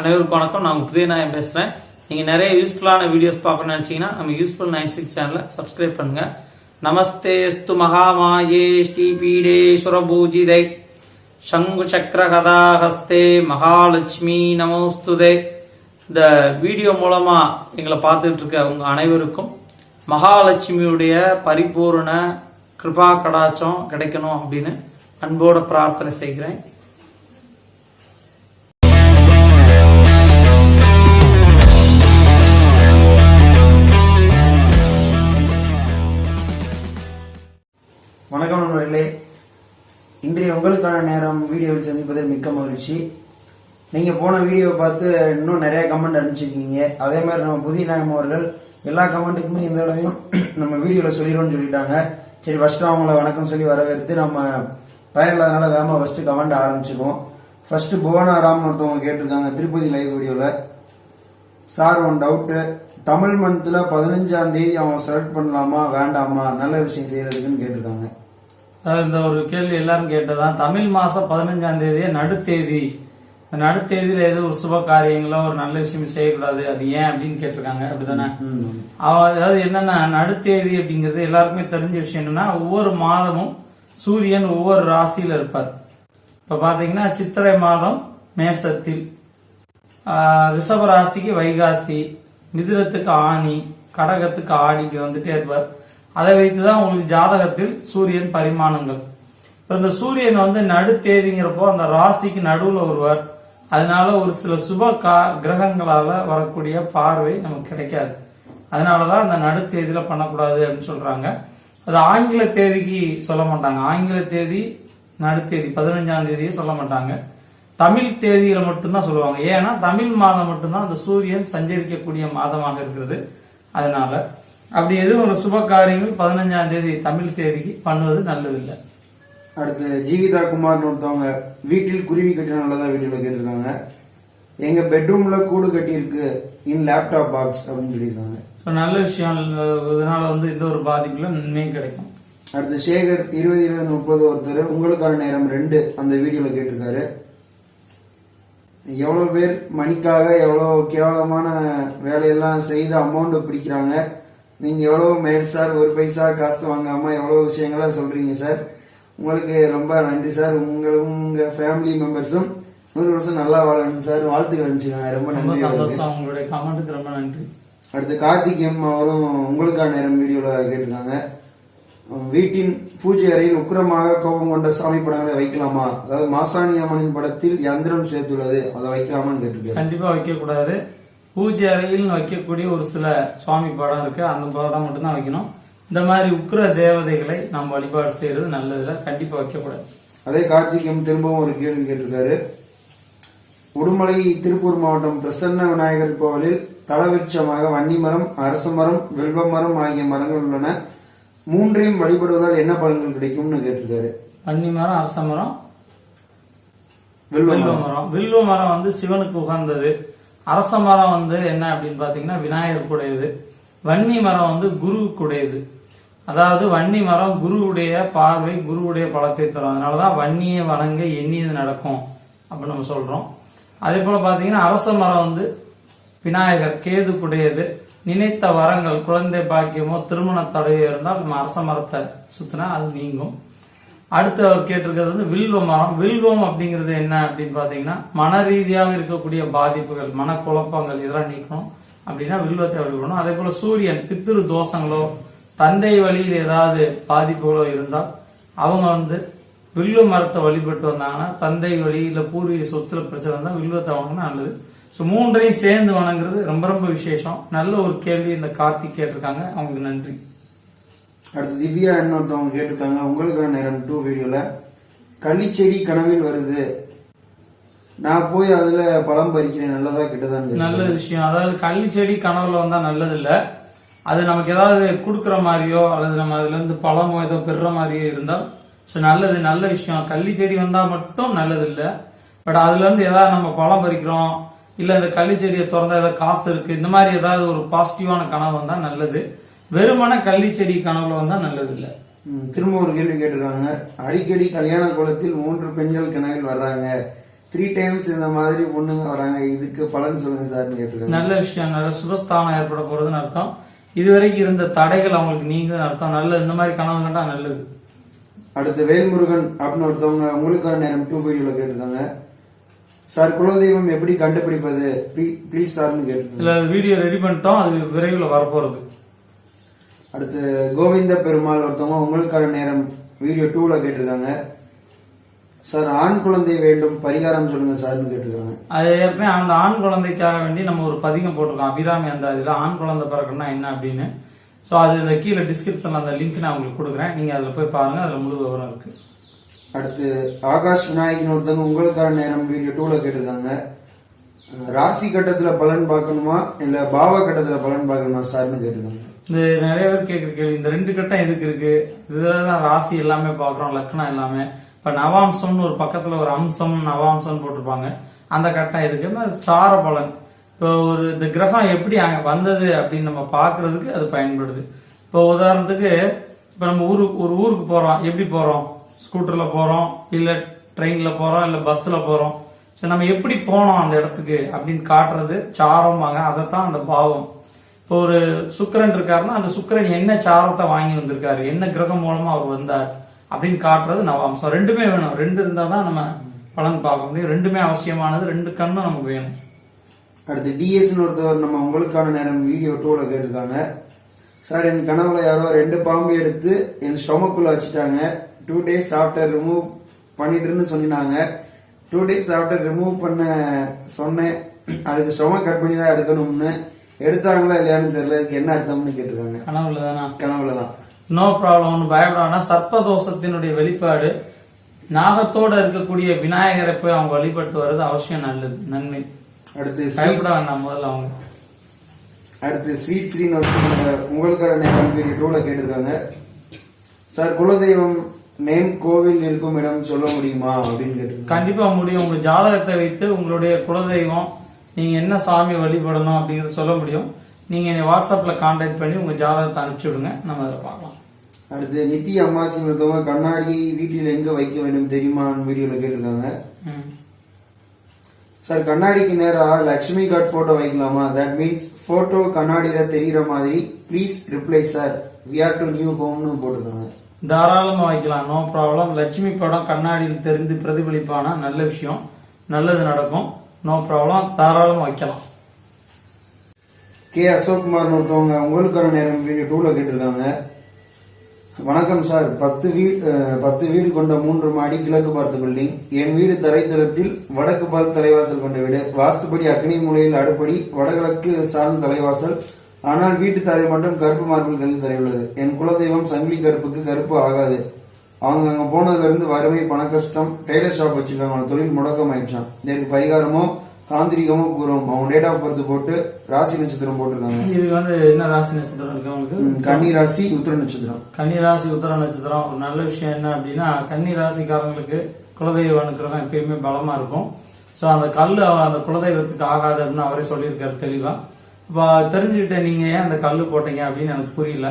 அனைவருக்கும் வணக்கம். நான் உங்க நாயம் பேசுறேன். நீங்க நிறைய யூஸ்ஃபுல்லான வீடியோஸ் பார்க்கணும்னு நினைச்சீங்கன்னா நம்ம யூஸ்ஃபுல் நைன் சிக்ஸ் சேனலை சப்ஸ்கிரைப் பண்ணுங்க. நமஸ்தேஸ்து மகாமாயே ஸ்ரீபீடேஸ்வர பூஜிதை சங்கு சக்கர கதாஹஸ்தே மகாலட்சுமி நமோஸ்துதே. இந்த வீடியோ மூலமா எங்களை பார்த்துட்டு இருக்க உங்க அனைவருக்கும் மகாலட்சுமியுடைய பரிபூரண கிருபா கடாச்சம் கிடைக்கணும் அப்படின்னு அன்போட பிரார்த்தனை செய்கிறேன். இன்றைய உங்களுக்கான நேரம் வீடியோவில் சந்திப்பதில் மிக்க மகிழ்ச்சி. நீங்கள் போன வீடியோவை பார்த்து இன்னும் நிறைய கமெண்ட் அனுப்பிச்சிருக்கீங்க. அதே மாதிரி நம்ம புதிய நாயம் அவர்கள் எல்லா கமெண்ட்டுக்குமே இந்த தடவையும் நம்ம வீடியோவில் சொல்லிடுவோம்னு சொல்லிட்டாங்க. சரி ஃபஸ்ட்டு அவங்கள வணக்கம் சொல்லி வரவேற்று நம்ம டயர் இல்லாதனால வேகமாக ஃபஸ்ட்டு கமெண்ட் ஆரம்பிச்சுக்குவோம். ஃபஸ்ட்டு புவனாராம்னு ஒருத்தவங்க கேட்டிருக்காங்க திருப்பதி லைவ் வீடியோவில் சார் ஒன் டவுட்டு தமிழ் மந்தில் பதினஞ்சாம் தேதி அவன் செலக்ட் பண்ணலாமா வேண்டாமா நல்ல விஷயம் செய்கிறதுக்குன்னு கேட்டிருக்காங்க. இந்த ஒரு கேள்வி எல்லாரும் கேட்டதான் தமிழ் மாசம் பதினஞ்சாம் தேதியே நடுத்தேதி. நடுத்தேதியில ஏதோ ஒரு சுப காரியங்களோ ஒரு நல்ல விஷயம் செய்யக்கூடாது. அது ஏன் அப்படின்னு கேட்டிருக்காங்க. அப்படிதானே? அதாவது என்னன்னா நடுத்தேதி அப்படிங்கிறது எல்லாருக்குமே தெரிஞ்ச விஷயம் என்னன்னா ஒவ்வொரு மாதமும் சூரியன் ஒவ்வொரு ராசியில இருப்பார். இப்ப பாத்தீங்கன்னா சித்திரை மாதம் மேசத்தில். ரிஷப ராசிக்கு வைகாசி மிதுனத்துக்கு ஆணி கடகத்துக்கு ஆடி வந்துட்டே இருப்பார். அதை வைத்துதான் உங்களுக்கு ஜாதகத்தில் சூரியன் பரிமாணங்கள். இப்ப இந்த சூரியன் வந்து நடுத்தேதிங்கிறப்போ அந்த ராசிக்கு நடுவுல ஒருவர். அதனால ஒரு சில சுப கா கிரகங்களால வரக்கூடிய பார்வை நமக்கு கிடைக்காது. அதனாலதான் அந்த நடு தேதியில் பண்ணக்கூடாது அப்படின்னு சொல்றாங்க. அது ஆங்கில தேதிக்கு சொல்ல மாட்டாங்க. ஆங்கில தேதி நடுத்தேதி பதினஞ்சாம் தேதியே சொல்ல மாட்டாங்க. தமிழ் தேதியில மட்டும்தான் சொல்லுவாங்க. ஏன்னா தமிழ் மாதம் மட்டும்தான் அந்த சூரியன் சஞ்சரிக்கக்கூடிய மாதமாக இருக்கிறது. அதனால அப்படி எதுவும் ஒரு சுப காரியங்கள் பதினஞ்சாம் தேதி தமிழ் தேதிக்கு பண்ணுவது நல்லதில்லை. அடுத்து ஜீவிதா குமார்னு ஒருத்தவங்க வீட்டில் குருவி கட்டின நல்லதா வீடியோல கேட்டிருக்காங்க. எங்க பெட்ரூம்ல கூடு கட்டியிருக்கு இன் லேப்டாப் பாக்ஸ் அப்படின்னு சொல்லியிருக்காங்க. இப்போ நல்ல விஷயம் இதனால வந்து எந்த ஒரு பாதிப்புல நன்மையும் கிடைக்கும். அடுத்து சேகர் இருபது இருபது முப்பது ஒருத்தர் உங்களுக்கான நேரம் ரெண்டு அந்த வீடியோல கேட்டிருக்காரு. எவ்வளவு பேர் மணிக்காக எவ்வளவு கேவலமான வேலையெல்லாம் செய்து அமௌண்ட் பிடிக்கிறாங்க. நீங்க எவ்வளவு மேல் சார் ஒரு பைசா காசு வாங்காம எவ்வளவு விஷயங்களா சொல்றீங்க சார்? உங்களுக்கு ரொம்ப நன்றி சார். உங்களும் உங்க ஃபேமிலி மெம்பர்ஸும் நூறு வருஷம் நல்லா வாழணும் சார். வாழ்த்துக்கள் அனுப்பிச்சிருக்காங்க ரொம்ப நன்றி. உங்களுடைய கமெண்ட்டுக்கு ரொம்ப நன்றி. அடுத்து கார்த்திக் எம் அவரும் உங்களுக்கான நேரம் வீடியோல கேட்டிருக்காங்க. வீட்டின் பூஜை அறையில் உக்கிரமாக கோபம் கொண்ட சாமி படங்களை வைக்கலாமா? அதாவது மாசாணி அம்மனின் படத்தில் யந்திரம் சேர்த்துள்ளது. அதை வைக்கலாமான்னு கேட்டிருக்காரு. கண்டிப்பா வைக்க கூடாது பூஜை அறையில் வைக்கக்கூடிய ஒரு சில சுவாமி படம் இருக்கு. அந்த படம் மட்டும்தான் வைக்கணும். இந்த மாதிரி உக்கிர தேவதைகளை நாம் வழிபாடு செய்யறது நல்லதுல. கண்டிப்பா வைக்கக்கூடாது. அதே கார்த்திக் எம் திரும்பவும் ஒரு கேள்வி கேட்டிருக்காரு. உடுமலை திருப்பூர் மாவட்டம் பிரசன்ன விநாயகர் கோவிலில் தலவிருட்சமாக வன்னிமரம் அரச மரம் வெல்வ மரம் ஆகிய மரங்கள் உள்ளன. மூன்றையும் வழிபடுவதால் என்ன பலன்கள் கிடைக்கும்னு கேட்டிருக்காரு. வன்னி மரம் அரச மரம் வெல்வ மரம். வில்வ மரம் வந்து சிவனுக்கு உகந்தது. அரச மரம் வந்து என்ன அப்படின்னு பாத்தீங்கன்னா விநாயகர் உடையது வன்னி மரம் வந்து குருவுக்குடையது அதாவது வன்னி மரம் குருவுடைய பார்வை குருவுடைய பலத்தை தரும். அதனாலதான் வன்னியை வணங்க எண்ணியது நடக்கும் அப்படின்னு நம்ம சொல்றோம். அதே போல பாத்தீங்கன்னா அரச மரம் வந்து விநாயகர் கேது குடையது. நினைத்த வரங்கள் குழந்தை பாக்கியமோ திருமண தடையோ இருந்தால் நம்ம அரச மரத்தை சுத்தினா அது நீங்கும். அடுத்து அவர் கேட்டிருக்கிறது வந்து வில்வ வில்வம் அப்படிங்கிறது என்ன அப்படின்னு பாத்தீங்கன்னா மன ரீதியாக இருக்கக்கூடிய பாதிப்புகள் மனக்குழப்பங்கள் இதெல்லாம் நீக்கணும். அப்படின்னா வில்வத்தை வழிபடணும் அதே போல சூரியன் பித்திரு தோஷங்களோ தந்தை வழியில் ஏதாவது பாதிப்புகளோ இருந்தால் அவங்க வந்து வில்வ மரத்தை வழிபட்டு வந்தாங்கன்னா தந்தை வழியில பூர்வீக சொத்துல பிரச்சனை இருந்தால் வில்வத்தை வாங்கினா நல்லது. ஸோ மூன்றையும் சேர்ந்து வணங்குறது ரொம்ப ரொம்ப விசேஷம். நல்ல ஒரு கேள்வி இந்த கார்த்திக் கேட்டிருக்காங்க. அவங்களுக்கு நன்றி. அடுத்து திவ்யா இன்னொருத்தவங்க கேட்டிருக்காங்க. உங்களுக்கான நேரம் டூ வீடியோல கள்ளிச்செடி கனவில் வருது. நான் போய் அதுல பழம் பறிக்கிறேன். நல்லதா கிட்டதான் நல்ல விஷயம். அதாவது கள்ளி செடி கனவுல வந்தா நல்லது இல்ல அது நமக்கு ஏதாவது கொடுக்குற மாதிரியோ அல்லது நம்ம அதுல இருந்து பழமோ ஏதோ பெறுற மாதிரியோ இருந்தால் ஸோ நல்லது நல்ல விஷயம். கள்ளி செடி வந்தா மட்டும் நல்லது இல்ல பட் அதுல இருந்து ஏதாவது நம்ம பழம் பறிக்கிறோம். இல்ல இந்த கள்ளி செடியை திறந்தா ஏதாவது காசு இருக்கு. இந்த மாதிரி ஏதாவது ஒரு பாசிட்டிவான கனவு வந்தா நல்லது. வெறுமன கள்ளி செடி கனவுல வந்தா நல்லது இல்ல திரும்ப ஒரு கேள்வி கேட்டிருக்காங்க. அடிக்கடி கல்யாண குளத்தில் மூன்று பெண்கள் கனவில் வர்றாங்க. த்ரீ டைம்ஸ் இந்த மாதிரி பொண்ணுங்க வராங்க. இதுக்கு பலன் சொல்லுங்க சார்னு கேட்டிருக்காங்க. நல்ல விஷயம் நல்ல சுபஸ்தானம் ஏற்பட போறதுன்னு அர்த்தம். இதுவரைக்கும் இருந்த தடைகள் அவங்களுக்கு நீங்க அர்த்தம். நல்லது இந்த மாதிரி கனவு கண்டா நல்லது. அடுத்து வேல்முருகன் அப்படின்னு ஒருத்தவங்க உங்களுக்கான நேரம் டூ வீடியோல கேட்டிருக்காங்க. சார் குலதெய்வம் எப்படி கண்டுபிடிப்பது? ப்ளீஸ் சார்னு கேட்டிருக்காங்க. வீடியோ ரெடி பண்ணிட்டோம். அது விரைவில் வரப்போறது. அடுத்து கோவிந்த பெருமாள் ஒருத்தவங்க உங்களுக்கான நேரம் வீடியோ டூல கேட்டிருக்காங்க. சார் ஆண் குழந்தை வேண்டும் பரிகாரம் சொல்லுங்க சார்னு கேட்டிருக்காங்க. அது ஏற்கனவே அந்த ஆண் குழந்தைக்காக வேண்டி நம்ம ஒரு பதிகம் போட்டிருக்கோம். அபிராமி அந்த இதுல ஆண் குழந்தை பிறக்கணும்னா என்ன அப்படின்னு. ஸோ அது இந்த கீழே டிஸ்கிரிப்ஷன்ல அந்த லிங்க் நான் உங்களுக்கு கொடுக்குறேன். நீங்க அதில் போய் பாருங்க அதுல முழு விவரம் இருக்கு. அடுத்து ஆகாஷ் விநாயகன் ஒருத்தவங்க உங்களுக்கான நேரம் வீடியோ டூல கேட்டிருக்காங்க. ராசி கட்டத்துல பலன் பார்க்கணுமா? இல்ல பாவ கட்டத்துல பலன் பார்க்கணுமா சார்னு கேட்டிருக்காங்க. இந்த நிறைய பேர் கேட்குற கேள்வி. இந்த ரெண்டு கட்டம் எதுக்கு இருக்கு? இதுல தான் ராசி எல்லாமே பார்க்குறோம் லக்னம் எல்லாமே. இப்போ நவாம்சம்னு ஒரு பக்கத்துல ஒரு அம்சம் நவாம்சம்னு போட்டிருப்பாங்க. அந்த கட்டம் எதுக்கு? அது சார பலன். இப்போ ஒரு இந்த கிரகம் எப்படி அங்க வந்தது அப்படின்னு நம்ம பார்க்கிறதுக்கு அது பயன்படுது. இப்போ உதாரணத்துக்கு இப்போ நம்ம ஊருக்கு ஒரு ஊருக்கு போறோம். எப்படி போறோம்? ஸ்கூட்டர்ல போறோம் இல்ல ட்ரெயின்ல போறோம் இல்ல பஸ்ல போறோம். சரி நம்ம எப்படி போனோம் அந்த இடத்துக்கு அப்படின்னு காட்டுறது சாரம்பாங்க. அதைத்தான் அந்த பாவம். ஒரு சுக்கரன் இருக்காருன்னா அந்த சுக்கிரன் என்ன சாரத்தை வாங்கி வந்திருக்காரு என்ன கிரகம் மூலமா அவர் வந்தார் அப்படின்னு காட்டுறது நவாம்சம் ரெண்டுமே வேணும். ரெண்டு இருந்தால் தான் நம்ம பலன் பார்க்க முடியும். ரெண்டுமே அவசியமானது ரெண்டு கண்ணும் நமக்கு வேணும். அடுத்து டிஎஸ்னு ஒருத்தவர் நம்ம உங்களுக்கான நேரம் வீடியோ டூல கேட்டிருக்காங்க. சார் என் கனவுல யாரோ ரெண்டு பாம்பு எடுத்து என் ஸ்டொமக்குள்ள வச்சுட்டாங்க. டூ டேஸ் ஆஃப்டர் ரிமூவ் பண்ணிட்டுன்னு சொன்னாங்க. டூ டேஸ் ஆஃப்டர் ரிமூவ் பண்ண சொன்னேன். அதுக்கு ஸ்டொமக் கட் பண்ணி தான் எடுக்கணும்னு. எடுத்தாங்களா இல்லையான்னு தெரியல. இதுக்கு என்ன அர்த்தம்னு கேட்டிருக்காங்க. கனவுல தானா கனவுல தான் நோ ப்ராப்ளம் ஒன்றும் பயப்படாம சர்ப்பதோஷத்தினுடைய வெளிப்பாடு நாகத்தோட இருக்கக்கூடிய விநாயகரை போய் அவங்க வழிபட்டு வர்றது அவசியம் நல்லது நன்மை. அடுத்து பயப்பட வேண்டாம் முதல்ல அவங்க. அடுத்து ஸ்வீட் ஸ்ரீன்னு ஒருத்தவங்க உங்களுக்கான நேரம் வீடியோ டூல கேட்டிருக்காங்க. சார் குலதெய்வம் நேம் கோவில் இருக்கும் இடம் சொல்ல முடியுமா? அப்படின்னு கேட்டிருக்காங்க. கண்டிப்பா முடியும். உங்க ஜாதகத்தை வைத்து உங்களுடைய குலதெய்வம் நீங்க என்ன சாமி வழிபடணும் அப்படிங்கறத சொல்ல முடியும். நீங்க என்னை வாட்ஸ்அப்ல கான்டாக்ட் பண்ணி உங்க ஜாதகத்தை அனுப்பிச்சு விடுங்க. நம்ம அதை பார்க்கலாம். அடுத்து நித்தி அம்மாசின்னு ஒருத்தவங்க கண்ணாடியை வீட்டில் எங்க வைக்க வேண்டும் தெரியுமான்னு வீடியோல கேட்டிருக்காங்க. சார் கண்ணாடிக்கு நேரா லக்ஷ்மி கார்ட் போட்டோ வைக்கலாமா? தட் மீன்ஸ் போட்டோ கண்ணாடியில தெரியுற மாதிரி please reply sir we are to new ஹோம்னு போட்டிருக்காங்க. தாராளமா வைக்கலாம் நோ ப்ராப்ளம் லட்சுமி படம் கண்ணாடியில் தெரிந்து பிரதிபலிப்பான? நல்ல விஷயம். நல்லது நடக்கும். நோ ப்ராப்ளம் தாராளமாக வைக்கலாம். கே. அசோக்குமார்னு ஒருத்தவங்க உங்களுக்கான நேரம் வீடியோ டூல கேட்டிருக்காங்க. வணக்கம் சார். பத்து வீடு பத்து வீடு கொண்ட மூன்று மாடி கிழக்கு பார்த்த பில்டிங். என் வீடு தரைத்தளத்தில் வடக்கு பார்த்து தலைவாசல் கொண்ட வீடு. வாஸ்துபடி அக்னி மூலையில் அடுப்படி வடகிழக்கு சார்ந்த தலைவாசல். ஆனால் வீட்டு தரை மட்டும் கருப்பு மார்பிள் தரையுள்ளது. தரை உள்ளது என் குலதெய்வம் சங்கிலி கருப்புக்கு கருப்பு ஆகாது. அவங்க அங்க போனதுல இருந்து வறுமை பண கஷ்டம். டெய்லர் ஷாப் வச்சிருக்காங்க தொழில் முடக்கம் ஆயிடுச்சான் இதற்கு பரிகாரமோ தாந்திரிகமோ கூறும் அவங்க டேட் ஆஃப் பர்த் போட்டு ராசி நட்சத்திரம் போட்டிருக்காங்க. இதுக்கு வந்து என்ன ராசி நட்சத்திரம் இருக்கு உங்களுக்கு? ம், கன்னி ராசி உத்திர நட்சத்திரம். கன்னி ராசி உத்தர நட்சத்திரம். ஒரு நல்ல விஷயம் என்ன அப்படின்னா கன்னி ராசிக்காரங்களுக்கு குலதெய்வ அனுக்கிரகம் எப்பயுமே பலமா இருக்கும். ஸோ அந்த கல் அந்த குலதெய்வத்துக்கு ஆகாது அப்படின்னு அவரே சொல்லியிருக்காரு தெளிவா. இப்போ தெரிஞ்சுக்கிட்ட நீங்க ஏன் அந்த கல் போட்டீங்க அப்படின்னு எனக்கு புரியல.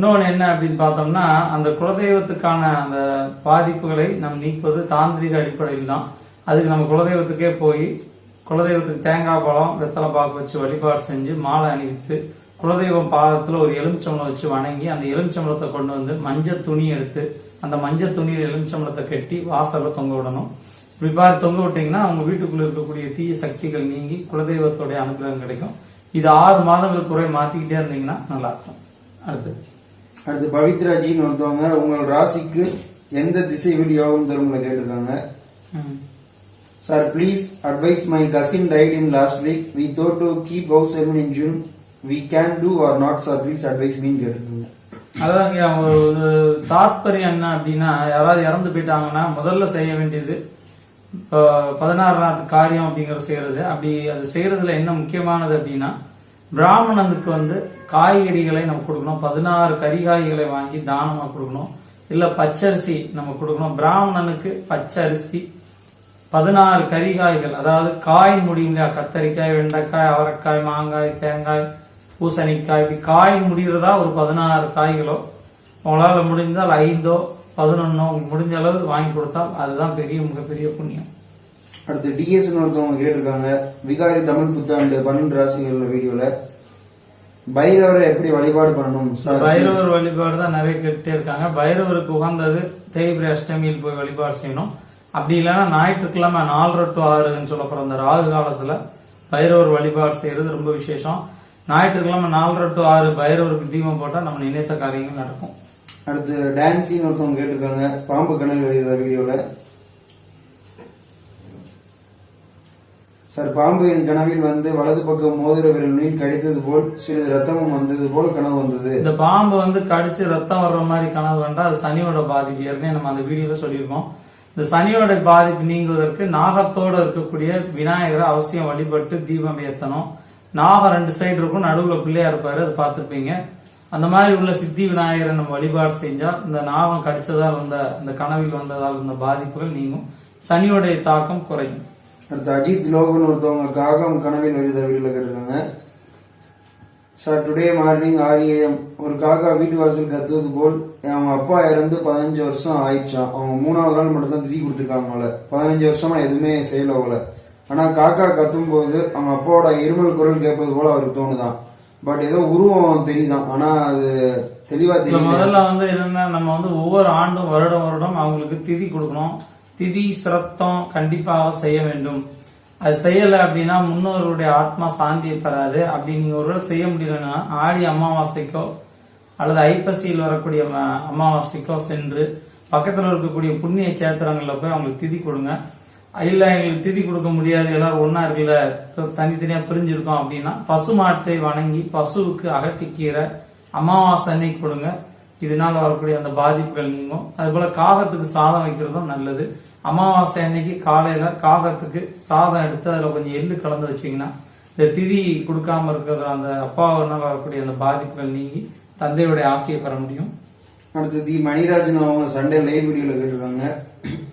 இன்னொன்று என்ன அப்படின்னு பார்த்தோம்னா அந்த குலதெய்வத்துக்கான அந்த பாதிப்புகளை நம்ம நீக்குவது தாந்திரிக அடிப்படையில் தான். அதுக்கு நம்ம குலதெய்வத்துக்கே போய் குலதெய்வத்துக்கு தேங்காய் பழம் வெத்தலை பாக்கு வச்சு வழிபாடு செஞ்சு மாலை அணிவித்து குலதெய்வம் பாதத்தில் ஒரு எலுமிச்சம்பளம் வச்சு வணங்கி அந்த எலுமிச்சம்பளத்தை கொண்டு வந்து மஞ்சள் துணி எடுத்து அந்த மஞ்சள் துணியில் எலுமிச்சம்பளத்தை கட்டி வாசலில் தொங்க விடணும். இப்படி பாரு தொங்க விட்டீங்கன்னா அவங்க வீட்டுக்குள்ள இருக்கக்கூடிய தீய சக்திகள் நீங்கி குலதெய்வத்தோடைய அனுகிரகம் கிடைக்கும். இது ஆறு மாதங்களுக்கு குறை மாத்திக்கிட்டே இருந்தீங்கன்னா நல்லா இருக்கும். அடுத்து அடுத்து பவித்ராஜின்னு ஒருத்தவங்க உங்கள் ராசிக்கு எந்த திசை வீடு யோகம் தரும்ல கேட்டிருக்காங்க. Sir please advise my cousin died in last week we thought to keep house seven in June we can do or not sir please advise மீன் கேட்டிருக்காங்க. அதாங்க ஒரு ஒரு தாத்பரியம் என்ன அப்படின்னா யாராவது இறந்து போயிட்டாங்கன்னா முதல்ல செய்ய வேண்டியது இப்போ பதினாறு நாத்து காரியம் அப்படிங்கிற செய்யறது. அப்படி அது செய்யறதுல என்ன முக்கியமானது அப்படின்னா பிராமணனுக்கு வந்து காய்கறிகளை நம்ம கொடுக்கணும். பதினாறு கறிகாய்களை வாங்கி தானமாக கொடுக்கணும். இல்லை பச்சரிசி நம்ம கொடுக்கணும். பிராமணனுக்கு பச்சரிசி பதினாறு கறிகாய்கள் அதாவது காய் முடியுங்களா கத்தரிக்காய் வெண்டைக்காய் அவரைக்காய் மாங்காய் தேங்காய் பூசணிக்காய் இப்படி காய் முடிகிறதா ஒரு பதினாறு காய்களோ உங்களால் முடிந்தால் ஐந்தோ பதினொன்னோ முடிஞ்ச அளவு வாங்கி கொடுத்தால் அதுதான் பெரிய மிகப்பெரிய புண்ணியம். அடுத்து டிஎஸ்னு ஒருத்தவங்க கேட்டிருக்காங்க. விகாரி தமிழ் புத்தாண்டு பன்னெண்டு ராசிகள் வீடியோல. பைரவரை எப்படி வழிபாடு பண்ணணும் சார்? பைரவர் வழிபாடு தான் நிறைய கேட்டே இருக்காங்க. பைரவருக்கு உகந்தது தேய்பிரி அஷ்டமியில் போய் வழிபாடு செய்யணும். அப்படி இல்லைன்னா ஞாயிற்றுக்கிழமை நாலரை டு ஆறுன்னு சொல்லப்படுற அந்த ராகு காலத்துல பைரவர் வழிபாடு செய்யறது ரொம்ப விசேஷம். ஞாயிற்றுக்கிழமை நாலரை டு ஆறு பைரவருக்கு தீபம் போட்டா நம்ம நினைத்த காரியங்கள் நடக்கும். அடுத்து டான்சின்னு ஒருத்தவங்க கேட்டிருக்காங்க. பாம்பு கணல் வெளியிட சார் பாம்பு என் கனவில் வந்து வலது பக்கம் மோதிர விரலில் கடித்தது போல் சிறிது ரத்தமும் வந்தது போல் கனவு வந்தது. இந்த பாம்பு வந்து கடிச்சு ரத்தம் வர்ற மாதிரி கனவு கண்டா அது சனியோட பாதிப்பு. ஏற்கனவே நம்ம அந்த வீடியோல சொல்லியிருக்கோம். இந்த சனியோட பாதிப்பு நீங்குவதற்கு நாகத்தோட இருக்கக்கூடிய விநாயகரை அவசியம் வழிபட்டு தீபம் ஏத்தணும். நாகம் ரெண்டு சைடு இருக்கும் நடுவுல பிள்ளையா இருப்பாரு அதை பார்த்துருப்பீங்க. அந்த மாதிரி உள்ள சித்தி விநாயகரை நம்ம வழிபாடு செஞ்சா இந்த நாகம் கடிச்சதால் வந்த இந்த கனவில் வந்ததால் இருந்த பாதிப்புகள் நீங்கும். சனியோடைய தாக்கம் குறையும். அடுத்து அஜித் லோகன் ஒருத்தவங்க காகம் கனவில் வெளியிட வீடியோல கேட்டிருக்காங்க. சார் டுடே மார்னிங் ஆறு ஏஎம் ஒரு காக்கா வீட்டு வாசல் கத்துவது போல் அவங்க அப்பா இறந்து பதினஞ்சு வருஷம் ஆயிடுச்சான் அவங்க மூணாவது நாள் மட்டும் தான் திதி கொடுத்துருக்காங்க அவங்கள. பதினஞ்சு வருஷமா எதுவுமே செய்யல அவங்கள. ஆனா காக்கா கத்தும் போது அவங்க அப்பாவோட இருமல் குரல் கேட்பது போல அவருக்கு தோணுதான் பட் ஏதோ உருவம் தெரியுதான் ஆனா அது தெளிவா இதுல தெரியல. முதல்ல வந்து என்னன்னா நம்ம வந்து ஒவ்வொரு ஆண்டும் வருடம் வருடம் அவங்களுக்கு திதி கொடுக்கணும். திதி சிரத்தம் கண்டிப்பாக செய்ய வேண்டும். அது செய்யல அப்படின்னா முன்னோர்களுடைய ஆத்மா சாந்தியை பெறாது. அப்படி நீங்க ஒருவேளை செய்ய முடியலன்னா ஆடி அமாவாசைக்கோ அல்லது ஐப்பசியில் வரக்கூடிய ம- அமாவாசைக்கோ சென்று பக்கத்தில் இருக்கக்கூடிய புண்ணிய சேத்திரங்களில் போய் அவங்களுக்கு திதி கொடுங்க. இல்ல எங்களுக்கு திதி கொடுக்க முடியாது. எல்லாரும் ஒன்றா இருக்குல்ல. த- தனித்தனியா பிரிஞ்சிருக்கோம் அப்படின்னா பசு மாட்டை வணங்கி பசுவுக்கு அகத்திக்கீரை அமாவாசை அன்னைக்கு கொடுங்க. இதனால வரக்கூடிய அந்த பாதிப்புகள் நீங்கும். அதுபோல் காகத்துக்கு சாதம் வைக்கிறதும் நல்லது. அமாவாசை அன்னைக்கு காலையில காகத்துக்கு சாதம் எடுத்து அதுல கொஞ்சம் எள்ளு கலந்து வச்சீங்கன்னா இந்த திதி கொடுக்காம இருக்கிற அந்த அப்பாவினால வரக்கூடிய அந்த பாதிப்புகள் நீங்கி தந்தையுடைய ஆசையை பெற முடியும். அடுத்து தி மணிராஜன் அவங்க சண்டே லைவ் வீடியோல கேட்டிருக்காங்க.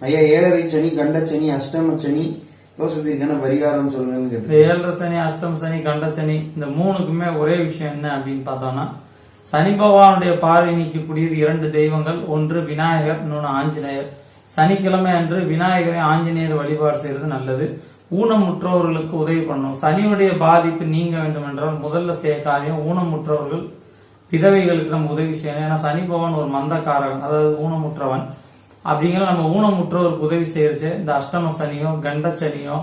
ஐயா ஏழரை சனி கண்ட சனி அஷ்டம சனி தோஷத்திற்கான பரிகாரம் சொல்லுங்கன்னு ஏழரை சனி அஷ்டம் சனி கண்ட சனி இந்த மூணுக்குமே ஒரே விஷயம் என்ன அப்படின்னு பார்த்தோம்னா சனி பகவானுடைய பார்வை நீக்கக்கூடியது இரண்டு தெய்வங்கள் ஒன்று விநாயகர் இன்னொன்று ஆஞ்சநேயர். சனிக்கிழமை அன்று விநாயகரை ஆஞ்சநேயர் வழிபாடு செய்யறது நல்லது. ஊனமுற்றோர்களுக்கு உதவி பண்ணணும் சனியுடைய பாதிப்பு நீங்க வேண்டும் என்றால் முதல்ல செய்ய காரியம் ஊனமுற்றவர்கள் விதவைகளுக்கு நம்ம உதவி செய்யணும். ஏன்னா சனி பகவான் ஒரு மந்தக்காரகன் அதாவது ஊனமுற்றவன். அப்படிங்கிற நம்ம ஊனமுற்றோருக்கு உதவி செய்யறச்சு இந்த அஷ்டம சனியோ கண்ட சனியோ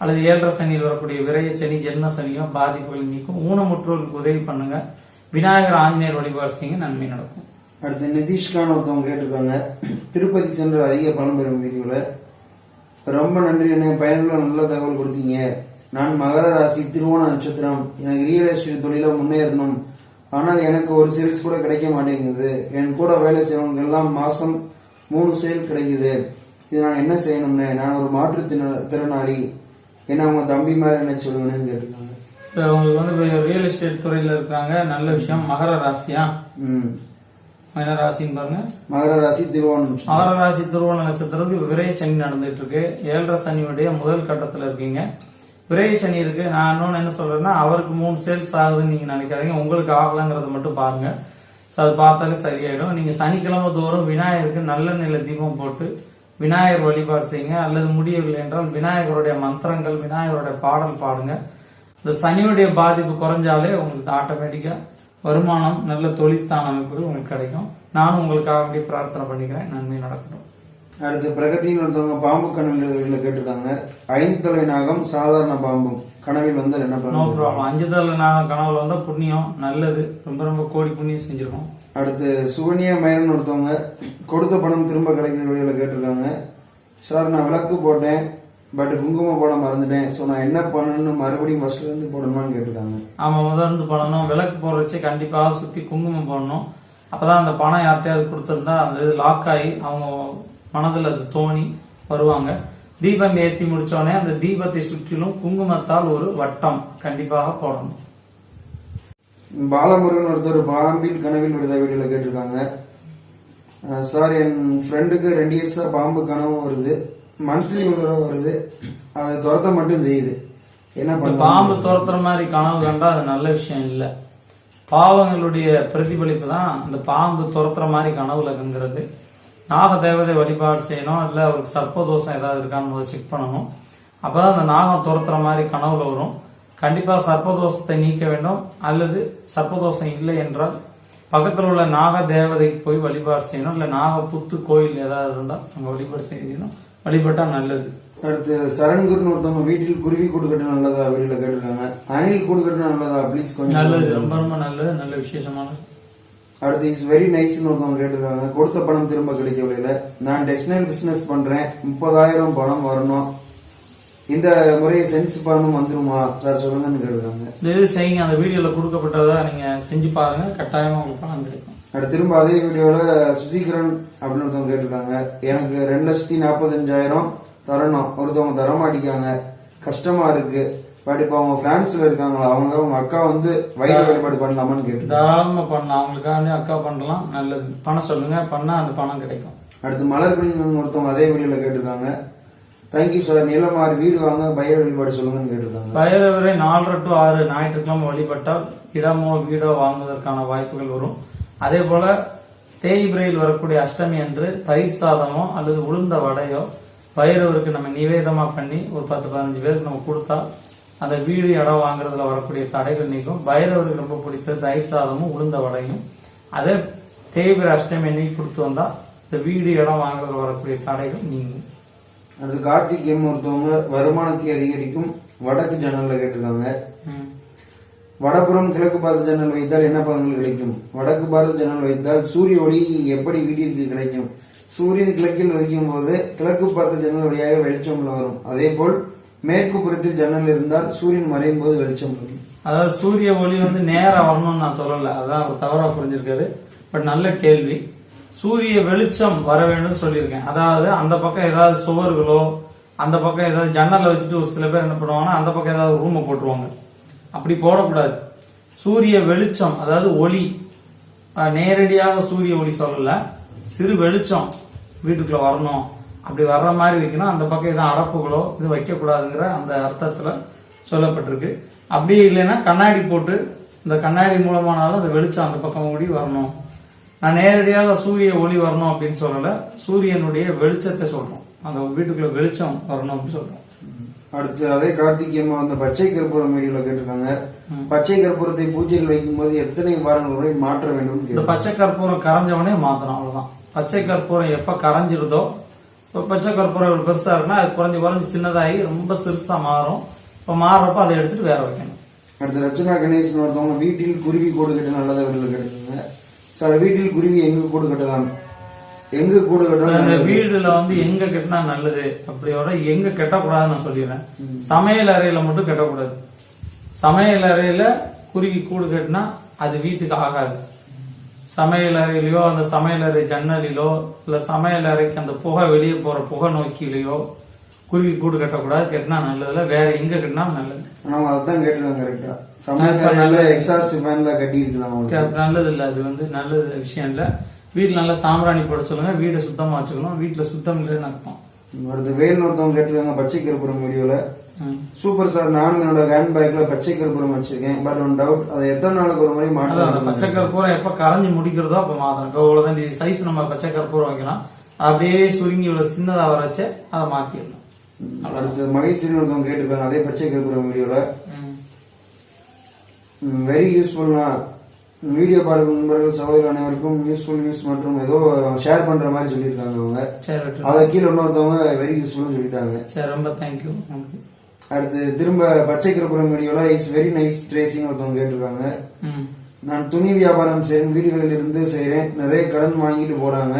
அல்லது ஏழரை சனியில் வரக்கூடிய விரைய சனி ஜென்ம சனியோ பாதிப்புகள் நீக்கும். ஊனமுற்றோருக்கு உதவி பண்ணுங்க. விநாயகர் ஆஞ்சநேயர் வழிபாடு செய்யுங்க. நன்மை நடக்கும். அடுத்து நிதிஷ்கான் ஒருத்தவங்க கேட்டிருக்காங்க. திருப்பதி சென்று அதிக பலன் பெறும் வீடியோல. ரொம்ப நன்றி என்ன பயனுள்ள நல்ல தகவல் கொடுத்தீங்க. நான் மகர ராசி திருவோண நட்சத்திரம். எனக்கு ரியல் எஸ்டேட் தொழில முன்னேறணும். ஆனால் எனக்கு ஒரு சேல்ஸ் கூட கிடைக்க மாட்டேங்குது. என் கூட வேலை செய்யறவங்க எல்லாம் மாசம் மூணு சேல் கிடைக்குது. இது நான் என்ன செய்யணும்னு? நான் ஒரு மாற்றுத்திறன- திறனாளி. என்ன அவங்க தம்பி மாதிரி என்ன சொல்லுங்கன்னு கேட்டிருக்காங்க. இப்ப உங்களுக்கு வந்து ரியல் எஸ்டேட் துறையில இருக்காங்க நல்ல விஷயம். மகர ராசியா? ம். என்ன ராசின்னு பாருங்க. மகர ராசி திருவோண நட்சத்திரம் மகர ராசி திருவோண நட்சத்திரத்துக்கு விரைய சனி நடந்துட்டு இருக்கு ஏழரை சனியுடைய முதல் கட்டத்துல இருக்கீங்க. விரைய சனி இருக்கு. நான் இன்னொன்னு என்ன சொல்றேன்னா அவருக்கு மூணு சேல்ஸ் ஆகுதுன்னு நீங்க நினைக்காதீங்க. உங்களுக்கு ஆகலங்கிறத மட்டும் பாருங்க. ஸோ அது பார்த்தாலே சரியாயிடும். நீங்க சனிக்கிழமை தோறும் விநாயகருக்கு நல்ல நில தீபம் போட்டு விநாயகர் வழிபாடு செய்யுங்க. அல்லது முடியவில்லை என்றால் விநாயகருடைய மந்திரங்கள் விநாயகருடைய பாடல் பாடுங்க. இந்த சனியுடைய பாதிப்பு குறைஞ்சாலே உங்களுக்கு ஆட்டோமேட்டிக்கா வருமானம் நல்ல தொழில்ஸ்தான அமைப்புகள் உங்களுக்கு கிடைக்கும். நானும் உங்களுக்காக வேண்டி பிரார்த்தனை பண்ணிக்கிறேன். நன்மை நடக்கட்டும். அடுத்து பிரகதின்னு ஒருத்தவங்க பாம்பு கனவில் கேட்டிருக்காங்க. ஐந்தலை நாகம் சாதாரண பாம்பும் கனவில் வந்து என்ன நோ ப்ராப்ளம் அஞ்சு தள்ள நாகம் கனவுல வந்தா புண்ணியம் நல்லது. ரொம்ப ரொம்ப கோடி புண்ணியம் செஞ்சிருக்கோம். அடுத்து சுகன்யா மயரன் ஒருத்தவங்க கொடுத்த பணம் திரும்ப கிடைக்கிற வீடியோல கேட்டிருக்காங்க. சார் நான் விளக்கு போட்டேன். பட் குங்குமம் போட மறந்துட்டேன். ஸோ நான் என்ன பண்ணணும்னு மறுபடியும் ஃபர்ஸ்ட்ல இருந்து போடணுமான்னு கேட்டிருக்காங்க ஆமா முதல்ல இருந்து பண்ணணும் விளக்கு போடுறச்சு கண்டிப்பாக சுத்தி குங்குமம் போடணும். அப்பதான் அந்த பணம் யார்கிட்டயாவது கொடுத்திருந்தா அந்த இது லாக் ஆகி அவங்க மனதில் அது தோணி வருவாங்க. தீபம் ஏத்தி முடிச்சோடனே அந்த தீபத்தை சுற்றிலும் குங்குமத்தால் ஒரு வட்டம் கண்டிப்பாக போடணும். பாலமுருகன் ஒருத்தர் பாம்பில் கனவில் விடுத வீடியோல கேட்டிருக்காங்க. சார் என் ஃப்ரெண்டுக்கு ரெண்டு இயர்ஸா பாம்பு கனவு வருது. மந்த்லி ஒரு தடவை வருது. அதை துரத்த மட்டும் செய்யுது. என்ன பண்ணலாம் பாம்பு துரத்துற மாதிரி கனவு கண்டா அது நல்ல விஷயம் இல்ல. பாவங்களுடைய பிரதிபலிப்பு தான் அந்த பாம்பு துரத்துற மாதிரி கனவுல கங்கிறது நாக தேவதை வழிபாடு செய்யணும் இல்ல அவருக்கு சர்ப்பதோஷம் ஏதாவது இருக்கான்னு முதல்ல செக் பண்ணணும். அப்பதான் அந்த நாகம் துரத்துற மாதிரி கனவுல வரும். கண்டிப்பா சர்ப்பதோஷத்தை நீக்க வேண்டும். அல்லது சர்ப்பதோஷம் இல்லை என்றால் பக்கத்தில் உள்ள நாக தேவதைக்கு போய் வழிபாடு செய்யணும். இல்ல நாக புத்து கோயில் ஏதாவது இருந்தா அங்க வழிபாடு செய்யணும். வழிபட்டா நல்லது. அடுத்து சரண்குருன்னு ஒருத்தவங்க வீட்டில் குருவி கூடு கட்ட நல்லதா? வீடியோல கேட்டிருக்காங்க. அணில் கூடு கட்ட நல்லதா? ப்ளீஸ் கொஞ்சம் நல்லது. ரொம்ப ரொம்ப நல்லது. நல்ல விசேஷமானது. அடுத்து இஸ் வெரி நைஸ்னு ஒருத்தவங்க கேட்டிருக்காங்க. கொடுத்த பணம் திரும்ப கிடைக்கவில்லை நான் டெக்ஸ்டைல் பிசினஸ் பண்றேன். முப்பதாயிரம் பணம் வரணும். இந்த முறையை சென்ஸ் பணம் வந்துருமா? சார் சொல்லுங்கன்னு கேட்டிருக்காங்க. இது செய்யுங்க. அந்த வீடியோல கொடுக்கப்பட்டதை நீங்க செஞ்சு பாருங்க. கட்டாயமா உங்களுக்கு பணம் கிடைக்கும். அடுத்து திரும்ப அதே வீடியோல சுஜிகரன் அப்படின்னு ஒருத்தவங்க கேட்டிருக்காங்க. எனக்கு ரெண்டு லட்சத்தி நாற்பத்தஞ்சாயிரம் தரணும். ஒருத்தவங்க தர மாட்டிக்காங்க. கஷ்டமா இருக்கு. பட் இப்போ அவங்க பிரான்ஸ்ல இருக்காங்களா? அவங்க அவங்க அக்கா வந்து வயிறு வழிபாடு பண்ணலாமான்னு கேட்டிருக்காங்க. தாராளமா பண்ணலாம். அவங்களுக்காக அக்கா பண்ணலாம். நல்லது. பணம் சொல்லுங்க. பண்ணா அந்த பணம் கிடைக்கும். அடுத்து மலர்கணின்னு ஒருத்தவங்க அதே வீடியோல கேட்டிருக்காங்க. தேங்க்யூ சார் நிலமாறு வீடு வாங்க பயிர் வழிபாடு சொல்லுங்கன்னு கேட்டிருக்காங்க. பயிரவரை நாலரை டு ஆறு ஞாயிற்றுக்கிழமை வழிபட்டால் இடமோ வீடோ வாங்குவதற்கான வாய்ப்புகள் வரும். அதே போல தேய்பிரையில் வரக்கூடிய அஷ்டமி அன்று தயிர் சாதமோ அல்லது உளுந்த வடையோ பைரவருக்கு நம்ம நிவேதமா பண்ணி ஒரு பத்து பதினஞ்சு பேருக்கு நம்ம கொடுத்தா அந்த வீடு இடம் வாங்குறதுல வரக்கூடிய தடைகள் நீக்கும். பைரவருக்கு ரொம்ப பிடித்த தயிர் சாதமும் உளுந்த வடையும். அதே தேய்பிரை அஷ்டமி அன்னைக்கு கொடுத்து வந்தா இந்த வீடு இடம் வாங்குறதுல வரக்கூடிய தடைகள் நீங்கும். அடுத்து கார்த்திக் எம் ஒருத்தவங்க வருமானத்தை அதிகரிக்கும் வடக்கு ஜன்னல்ல கேட்டிருக்காங்க. வடபுறம் கிழக்கு பாரத ஜன்னல் வைத்தால் என்ன பலன்கள் கிடைக்கும்? வடக்கு பாரத ஜன்னல் வைத்தால் சூரிய ஒளி எப்படி வீட்டிற்கு கிடைக்கும்? சூரியன் கிழக்கில் உதிக்கும் போது கிழக்கு பார்த்த ஜன்னல் வழியாக வெளிச்சம் வரும். அதே போல் மேற்கு புறத்தில் ஜன்னல் இருந்தால் சூரியன் மறையும் போது வெளிச்சம் வரும். அதாவது சூரிய ஒளி வந்து நேரா வரணும்னு நான் சொல்லல. அதான் அவர் தவறா புரிஞ்சிருக்காரு. பட் நல்ல கேள்வி. சூரிய வெளிச்சம் வர வேண்டும் சொல்லியிருக்கேன். அதாவது அந்த பக்கம் ஏதாவது சுவர்களோ அந்த பக்கம் ஏதாவது ஜன்னலை வச்சுட்டு ஒரு சில பேர் என்ன பண்ணுவாங்கன்னா அந்த பக்கம் ஏதாவது ரூமை போட்டுருவாங்க. அப்படி போடக்கூடாது. சூரிய வெளிச்சம் அதாவது ஒளி. நேரடியாக சூரிய ஒளி சொல்லல. சிறு வெளிச்சம் வீட்டுக்குள்ள வரணும். அப்படி வர்ற மாதிரி வைக்கணும். அந்த பக்கம் எதுவும் அடப்புகளோ இது வைக்கக்கூடாதுங்கிற அந்த அர்த்தத்துல சொல்லப்பட்டிருக்கு. அப்படி இல்லைன்னா கண்ணாடி போட்டு இந்த கண்ணாடி மூலமானாலும் அந்த வெளிச்சம் அந்த பக்கம் ஓடி வரணும். நான் நேரடியாக சூரிய ஒளி வரணும் அப்படின்னு சொல்லல. சூரியனுடைய வெளிச்சத்தை சொல்றோம். அந்த வீட்டுக்குள்ள வெளிச்சம் வரணும் அப்படின்னு சொல்றோம். அடுத்து அதே கார்த்திக் அம்மா அந்த பச்சை கற்பூரம் வீடியோல கேட்டிருக்காங்க. பச்சை கற்பூரத்தை பூஜையில் வைக்கும் போது எத்தனை வாரங்கள் வரை மாற்ற வேண்டும் இந்த பச்சை கற்பூரம் கரைஞ்சவனே மாத்தணும் அவ்வளவுதான். பச்சை கற்பூரம் எப்ப கரைஞ்சிருதோ இப்போ பச்சை கற்பூரம் இவ்வளவு பெருசா இருக்குன்னா அது குறைஞ்சு குறைஞ்சு சின்னதாகி ரொம்ப சிறுசா மாறும். இப்போ மாறுறப்ப அதை எடுத்துட்டு வேற வைக்கணும். அடுத்து ரச்சனா கணேசன் ஒருத்தவங்க வீட்டில் குருவி கூடு கட்ட நல்லதா வீடுல கேட்டிருக்காங்க. சார் வீட்டில் குருவி எங்க கூடு கட்டலாம்? எங்க கூடு? வீடுல வந்து எங்க கட்டினா நல்லது அப்படியோட எங்க கட்டக்கூடாதுன்னு நான் சொல்லிடுறேன். சமையல் அறையில மட்டும் கட்டக்கூடாது. சமையல் அறையில குருவி கூடு கட்டினா அது வீட்டுக்கு ஆகாது. சமையல் அறையிலயோ அந்த சமையல் அறை ஜன்னலிலோ இல்ல சமையல் அறைக்கு அந்த புகை வெளியே போற புகை நோக்கிலையோ குருவி கூடு கட்டக்கூடாது. கட்டினா நல்லதுல வேற எங்க கட்டினா நல்லது. அவங்க அதான் கேட்டிருக்காங்க கரெக்டா சமையல் எக்ஸாஸ்ட் ஃபேன்ல கட்டி இருக்கலாம் நல்லது இல்ல அது வந்து நல்லது விஷயம் இல்ல. வீட்டுல நல்லா சாம்பிராணி போட சொல்லுங்க வீடை சுத்தமா வச்சுக்கணும் வீட்டுல சுத்தம் இல்லைன்னு அர்த்தம். அடுத்து வேல் ஒருத்தவங்க கேட்டிருக்காங்க பச்சை கற்பூரம் வீடியோல. சூப்பர் சார் நானும் என்னோட ஹேண்ட் பேக்ல பச்சை கற்பூரம் வச்சிருக்கேன். பட் ஒன் டவுட் அதை எத்தனை நாளுக்கு ஒரு முறை அந்த பச்சை கற்பூரம் எப்ப கரைஞ்சு முடிக்கிறதோ அப்ப மாத்தணும். இப்போ இவ்வளவுதான் சைஸ் நம்ம பச்சை கற்பூரம் வைக்கலாம். அப்படியே சுருங்கி இவ்வளவு சின்னதா வர வச்சு அதை மாத்திடணும் அடுத்து மகேஸ்வரி ஒருத்தவங்க கேட்டிருக்காங்க அதே பச்சை கற்பூரம் வீடியோல. வெரி யூஸ்ஃபுல்னா வீடியோ பார்க்கும் நண்பர்கள் சகோதரர் அனைவருக்கும் யூஸ்ஃபுல் நியூஸ் மற்றும் ஏதோ ஷேர் பண்ற மாதிரி சொல்லியிருக்காங்க அவங்க. அதை கீழே இன்னொருத்தவங்க வெரி யூஸ்ஃபுல்னு சொல்லிட்டாங்க. சரி ரொம்ப தேங்க்யூ உங்களுக்கு அடுத்து திரும்ப பச்சை கற்பூரம் வீடியோல இஸ் வெரி நைஸ் ட்ரேசிங் ஒருத்தவங்க கேட்டிருக்காங்க. நான் துணி வியாபாரம் செய்றேன் வீடுகளில் இருந்து செய்றேன் நிறைய கடன் வாங்கிட்டு போறாங்க.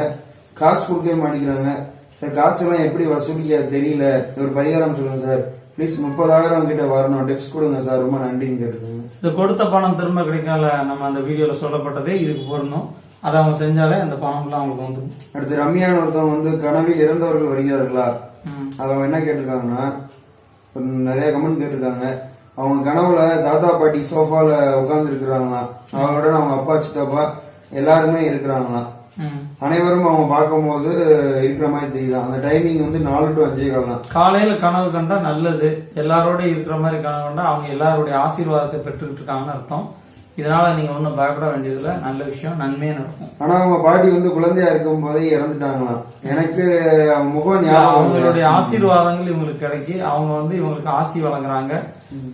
காசு கொடுக்கவே மாட்டேங்கிறாங்க. சார் காசு எல்லாம் எப்படி வசூலிக்க தெரியல. ஒரு பரிகாரம் சொல்லுங்க சார் ப்ளீஸ் முப்பதாயிரம் கிட்ட வரணும். டிப்ஸ் கொடுங்க சார். ரொம்ப நன்றின்னு கேட்டிருக்காங்க இந்த கொடுத்த பணம் திரும்ப கிடைக்கல. நம்ம அந்த வீடியோல சொல்லப்பட்டதே இதுக்கு பொருந்தும் அதை அவங்க செஞ்சாலே அந்த பணம்லாம் அவங்களுக்கு வந்துடும் அடுத்து ரம்யான்னு ஒருத்தவங்க வந்து கனவில் இறந்தவர்கள் வருகிறார்களா. அது அவங்க என்ன கேட்டிருக்காங்கன்னா நிறைய கமெண்ட் கேட்டிருக்காங்க. அவங்க கனவுல தாத்தா பாட்டி சோஃபால உட்கார்ந்து இருக்கிறாங்களாம் அவங்களுடன் அவங்க அப்பா சித்தப்பா எல்லாருமே இருக்கிறாங்களாம். அனைவரும் அவங்க பார்க்கும்போது இருக்கிற மாதிரி தெரியுது. அந்த டைமிங் வந்து நாலு டு அஞ்சே காலம் காலையில கனவு கண்டா நல்லது. எல்லாரோட இருக்கிற மாதிரி கனவு கண்டா அவங்க எல்லாருடைய ஆசீர்வாதத்தை பெற்றுக்கிட்டு இருக்காங்கன்னு அர்த்தம். இதனால நீங்க ஒன்றும் பயப்பட வேண்டியதில்லை. நல்ல விஷயம். நன்மையே நடக்கும். ஆனா அவங்க பாட்டி வந்து குழந்தையா இருக்கும் போதே இறந்துட்டாங்களாம். எனக்கு முகம் ஞாபகம். அவங்களுடைய ஆசீர்வாதங்கள் இவங்களுக்கு கிடைக்கி அவங்க வந்து இவங்களுக்கு ஆசி வழங்குறாங்க.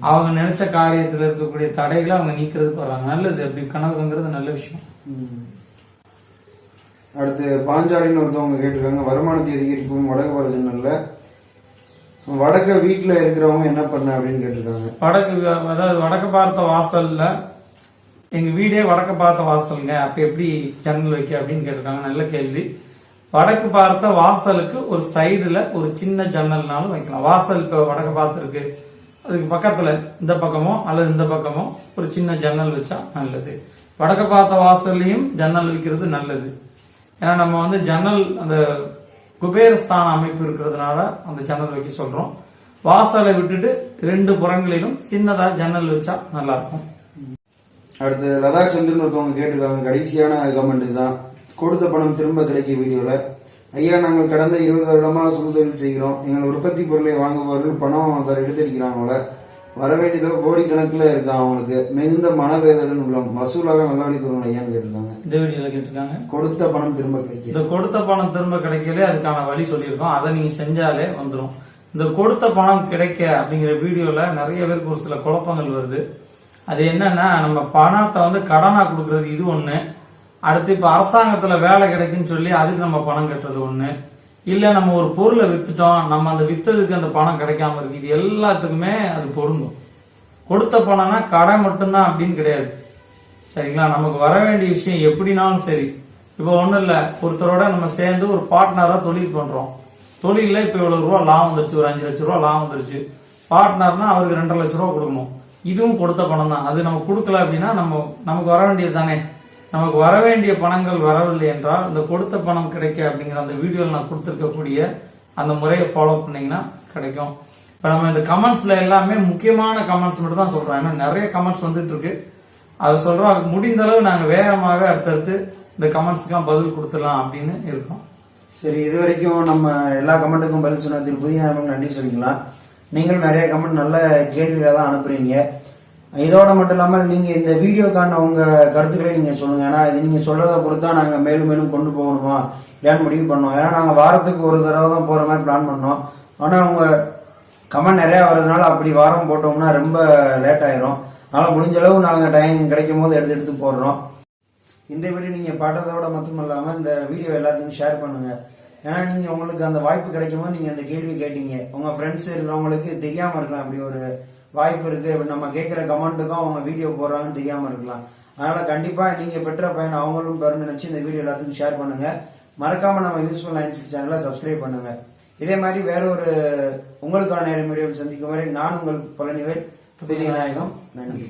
அவங்க நினைச்ச காரியத்துல இருக்கக்கூடிய தடைகளை அவங்க நீக்கிறதுக்கு வர்றாங்க. நல்லது. அப்படி கனவுங்கிறது நல்ல விஷயம். அடுத்து பாஞ்சாலின்னு ஒருத்தவங்க கேட்டிருக்காங்க வருமானத்தை அதிகரிக்கும் வடக்கு வர வடக்க வீட்டில் இருக்கிறவங்க என்ன பண்ண அப்படின்னு கேட்டிருக்காங்க. வடக்கு அதாவது வடக்கு பார்த்த வாசல்ல எங்க வீடே வடக்கு பார்த்த வாசலுங்க அப்ப எப்படி ஜன்னல் வைக்க அப்படின்னு கேட்டிருக்காங்க நல்ல கேள்வி. வடக்கு பார்த்த வாசலுக்கு ஒரு சைடுல ஒரு சின்ன ஜன்னல்னாலும் வைக்கலாம். வாசல் இப்ப வடக்கு பார்த்துருக்கு. அதுக்கு பக்கத்துல இந்த பக்கமோ அல்லது இந்த பக்கமோ ஒரு சின்ன ஜன்னல் வச்சா நல்லது. வடக்கு பார்த்த வாசல்லையும் ஜன்னல் வைக்கிறது நல்லது. ஏன்னா நம்ம வந்து ஜன்னல் அந்த குபேரஸ்தான அமைப்பு இருக்கிறதுனால அந்த ஜன்னல் வைக்க சொல்றோம். வாசலை விட்டுட்டு ரெண்டு புறங்களிலும் சின்னதா ஜன்னல் வச்சா நல்லா இருக்கும் அடுத்து லதா சந்திரன் ஒருத்தவங்க கேட்டிருக்காங்க கடைசியான கமெண்ட் தான். கொடுத்த பணம் திரும்ப கிடைக்க வீடியோல. ஐயா நாங்கள் கடந்த இருபது வருடமா சுமதொழில் செய்கிறோம். எங்கள் உற்பத்தி பொருளை வாங்குபவர்கள் பணம் அதை எடுத்தடிக்கிறாங்கள வர வேண்டியதோ கோடி கணக்குல இருக்கா அவங்களுக்கு மிகுந்த மனவேதனுடன் உள்ளம் வசூலாக நல்லவழி கூறுவோம் ஐயான்னு கேட்டிருக்காங்க. இந்த வீடியோல கேட்டிருக்காங்க. கொடுத்த பணம் திரும்ப கிடைக்க இந்த கொடுத்த பணம் திரும்ப கிடைக்கலே அதுக்கான வழி சொல்லியிருக்கோம். அதை நீங்க செஞ்சாலே வந்துடும் இந்த கொடுத்த பணம் கிடைக்க அப்படிங்கிற வீடியோல நிறைய பேருக்கு ஒரு சில குழப்பங்கள் வருது. அது என்னன்னா நம்ம பணத்தை வந்து கடனா கொடுக்கறது இது ஒண்ணு. அடுத்து இப்ப அரசாங்கத்துல வேலை கிடைக்குன்னு சொல்லி அதுக்கு நம்ம பணம் கட்டுறது ஒண்ணு. இல்ல நம்ம ஒரு பொருளை வித்துட்டோம் நம்ம அந்த வித்ததுக்கு அந்த பணம் கிடைக்காம இருக்கு. இது எல்லாத்துக்குமே அது பொருந்தும். கொடுத்த பணம்னா கடை மட்டும்தான் அப்படின்னு கிடையாது. சரிங்களா? நமக்கு வர வேண்டிய விஷயம் எப்படினாலும் சரி. இப்போ ஒன்றும் இல்லை ஒருத்தரோட நம்ம சேர்ந்து ஒரு பார்ட்னரா தொழில் பண்றோம். தொழிலில் இப்ப இவ்வளவு ரூபா லாபம் வந்துருச்சு? ஒரு அஞ்சு லட்ச ரூபா லாபம் வந்துருச்சு. பார்ட்னர்னா அவருக்கு ரெண்டரை லட்ச ரூபா கொடுக்கணும். இதுவும் கொடுத்த பணம் தான் அது நம்ம கொடுக்கல அப்படின்னா நம்ம நமக்கு வர வேண்டியது தானே? நமக்கு வர வேண்டிய பணங்கள் வரவில்லை என்றால் இந்த கொடுத்த பணம் கிடைக்க அப்படிங்கிற அந்த வீடியோவில் நான் கொடுத்துருக்கக்கூடிய அந்த முறையை ஃபாலோ பண்ணீங்கன்னா கிடைக்கும். இப்போ நம்ம இந்த கமெண்ட்ஸில் எல்லாமே முக்கியமான கமெண்ட்ஸ் மட்டும் தான் சொல்கிறோம் ஏன்னா நிறைய கமெண்ட்ஸ் வந்துட்டு இருக்கு அதை சொல்றோம். முடிந்த அளவு நாங்கள் வேகமாகவே அடுத்தடுத்து இந்த கமெண்ட்ஸ்க்குலாம் பதில் கொடுத்துடலாம் அப்படின்னு இருக்கோம். சரி இது வரைக்கும் நம்ம எல்லா கமெண்ட்டுக்கும் பதில் சொன்ன திரு புதிய நன்றி சொல்லிக்கலாம் நீங்களும் நிறைய கமெண்ட் நல்ல கேள்விகளை தான் அனுப்புறீங்க. இதோட மட்டும் இல்லாமல் நீங்கள் இந்த வீடியோக்கான உங்க கருத்துக்களை நீங்கள் சொல்லுங்க. ஏன்னா இது நீங்க சொல்றதை பொறுத்தா நாங்கள் மேலும் மேலும் கொண்டு போகணுமா? ஏன்னு முடிவு பண்ணோம் ஏன்னா நாங்கள் வாரத்துக்கு ஒரு தடவை தான் போகிற மாதிரி பிளான் பண்ணோம். ஆனால் உங்க கமெண்ட் நிறையா வர்றதுனால அப்படி வாரம் போட்டோம்னா ரொம்ப லேட் ஆயிரும். அதனால் முடிஞ்ச அளவு நாங்கள் டைம் கிடைக்கும் போது எடுத்து எடுத்து போடுறோம். இந்த வீடியோ நீங்கள் பார்த்ததோட மட்டும் இல்லாமல் இந்த வீடியோ எல்லாத்துக்கும் ஷேர் பண்ணுங்கள் ஏன்னா நீங்கள் உங்களுக்கு அந்த வாய்ப்பு கிடைக்கும் போது நீங்கள் அந்த கேள்வி கேட்டீங்க. உங்கள் ஃப்ரெண்ட்ஸ் இருக்கிறவங்களுக்கு தெரியாமல் இருக்கலாம். அப்படி ஒரு வாய்ப்பு இருக்கு. நம்ம கேட்குற கமெண்ட்டுக்கும் அவங்க வீடியோ போடுறாங்கன்னு தெரியாம இருக்கலாம். அதனால கண்டிப்பா நீங்க பெற்ற பையன் அவங்களும் பெறணும்னு நினைச்சு இந்த வீடியோ எல்லாத்துக்கும் ஷேர் பண்ணுங்க. மறக்காம நம்ம யூஸ்ஃபுல் நைன் சிக்ஸ் சேனலை சப்ஸ்கிரைப் பண்ணுங்க. இதே மாதிரி வேற ஒரு உங்களுக்கான நேரம் வீடியோவில் சந்திக்கும் வரை நான் உங்கள் பழனிவேல் புதிய நாயகம் நன்றி.